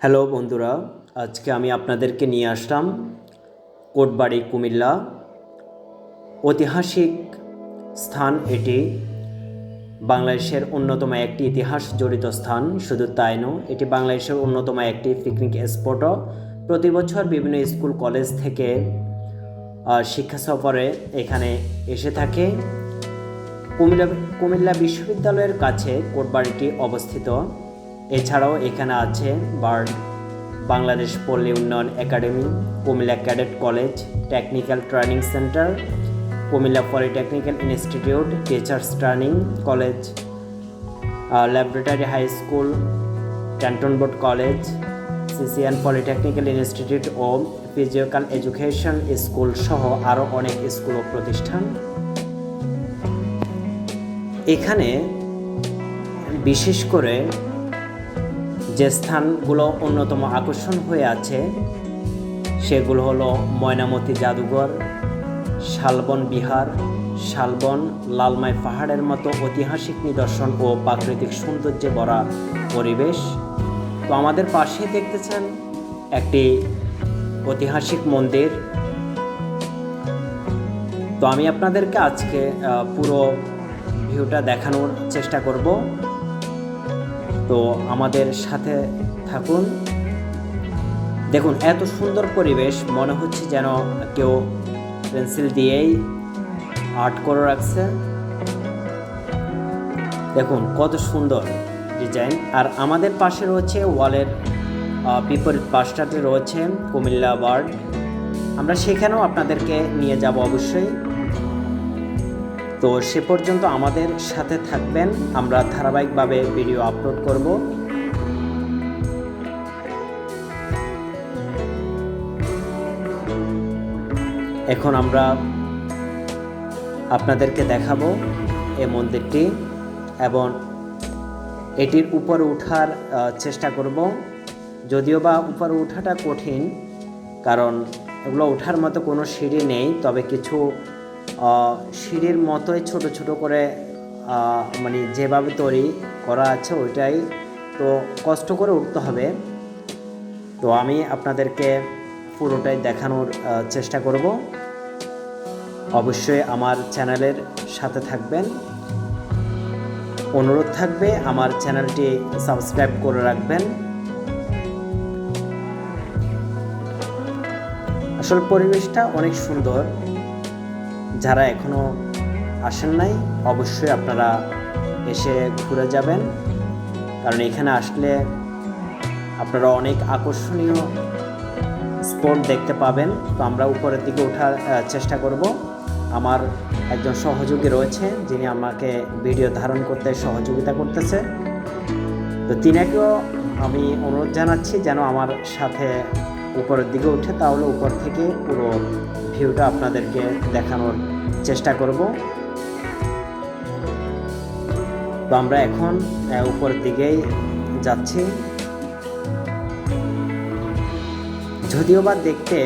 Hello বন্ধুরা, আজকে আমি আপনাদেরকে নিয়ে আসলাম কোটবাড়ি, কুমিল্লা ঐতিহাসিক স্থান এটি। বাংলাদেশের অন্যতম একটি ইতিহাস জড়িত স্থান, শুধু তাই নয়, এটি বাংলাদেশের অন্যতম একটি পিকনিক স্পটও প্রতি বছর বিভিন্ন স্কুল, কলেজ থেকে শিক্ষা সফরে এখানে এসে থাকে। কুমিল্লা কুমিল্লা বিশ্ববিদ্যালয়ের কাছে কোটবাড়িটি অবস্থিত। এছাড়াও এখানে আছে বার্ড, বাংলাদেশ পল্লী উন্নয়ন academy, Comilla cadet college, technical training centre, Comilla polytechnic institute, teachers training college laboratory high school, canton board college, CCN polytechnic institute ও ফিজিক্যাল এডুকেশন স্কুল সহ আরও অনেক স্কুল ও প্রতিষ্ঠান। এখানে বিশেষ করে স্থানগুলো অন্যতম আকর্ষণ হয়ে আছে, সেগুলো হলো ময়নামতি জাদুঘর, শালবন বিহার, শালবন লালমাই পাহাড়ের মতো ঐতিহাসিক নিদর্শন ও প্রাকৃতিক সৌন্দর্যে ভরা পরিবেশ। তো আমাদের পাশে দেখতেছেন একটি ঐতিহাসিক মন্দির। তো আমি আপনাদেরকে আজকে পুরো ভিউটা দেখানোর চেষ্টা করব। তো আমাদের সাথে থাকুন। দেখুন, এত সুন্দর পরিবেশ, মনে হচ্ছে যেন কেউ পেন্সিল দিয়েই আর্ট করে রাখছে। দেখুন, কত সুন্দর ডিজাইন। আর আমাদের পাশে রয়েছে ওয়ালের বিপরীত পাশটাতে রয়েছে কুমিল্লা বার্ড। আমরা সেখানেও আপনাদেরকে নিয়ে যাব অবশ্যই। তো সে পর্যন্ত আমাদের সাথে থাকবেন। আমরা ধারাবাহিকভাবে ভিডিও আপলোড করব। এখন আমরা আপনাদেরকে দেখাবো এই মন্দিরটি এবং এটির উপরে ওঠার চেষ্টা করব। যদিও বা উপরে ওঠাটা কঠিন, কারণ এগুলো ওঠার মতো কোনো সিঁড়ি নেই, তবে কিছু সিঁড়ির মতোই ছোট ছোট করে মানে যেভাবে তৈরি করা আছে ওইটাই তো কষ্ট করে উঠতে হবে। তো আমি আপনাদেরকে পুরোটাই দেখানোর চেষ্টা করব। অবশ্যই আমার চ্যানেলের সাথে থাকবেন। অনুরোধ থাকবে আমার চ্যানেলটি সাবস্ক্রাইব করে রাখবেন। আসল পরিবেশটা অনেক সুন্দর। যারা এখনও আসেন নাই, অবশ্যই আপনারা এসে ঘুরে যাবেন। কারণ এখানে আসলে আপনারা অনেক আকর্ষণীয় স্পট দেখতে পাবেন। তো আমরা উপরের দিকে ওঠার চেষ্টা করব। আমার একজন সহযোগী রয়েছে, যিনি আমাকে ভিডিও ধারণ করতে সহযোগিতা করতেছে। তো তিনাকেও আমি অনুরোধ জানাচ্ছি যেন আমার সাথে উপরের দিকে উঠে, তাহলে উপর থেকে পুরো ভিউটা আপনাদেরকে দেখানোর চেষ্টা করব। তো আমরা এখন আহ, উপরের দিকেই যাচ্ছি। যদিও বা দেখতে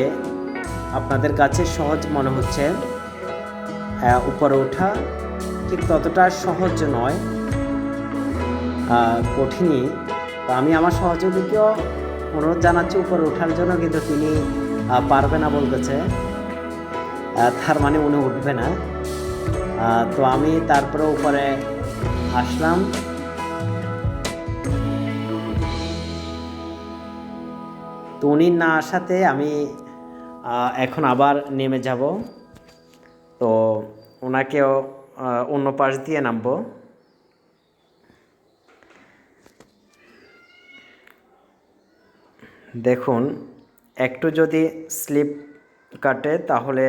আপনাদের কাছে সহজ মনে হচ্ছে উপরে ওঠা ঠিক ততটা সহজ নয় কঠিনই। তো আমি আমার সহযোগীকেও অনুরোধ জানাচ্ছি উপরে ওঠার জন্য কিন্তু তিনি পারবে না বলতেছে। তার মানে উনি উঠবে না। তো আমি তারপরে উপরে আসলাম। তো উনি না আসাতে আমি এখন আবার নেমে যাব। তো ওনাকেও অন্য পাশ দিয়ে নামবো। দেখুন, একটু যদি স্লিপ কাটে, তাহলে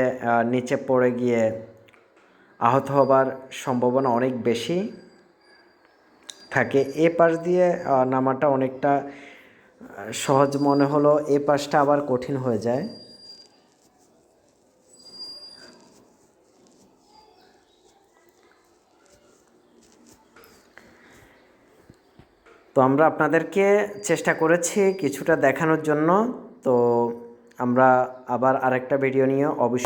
নিচে পড়ে গিয়ে আহত হবার সম্ভাবনা অনেক বেশি থাকে। এ পাশ দিয়ে নামাটা অনেকটা সহজ মনে হলো, এ পাশটা আবার কঠিন হয়ে যায়। তো আমরা আপনাদেরকে চেষ্টা করেছি কিছুটা দেখানোর জন্য। তো আমরা আবার আরেকটা ভিডিও নিয়ে অবশ্যই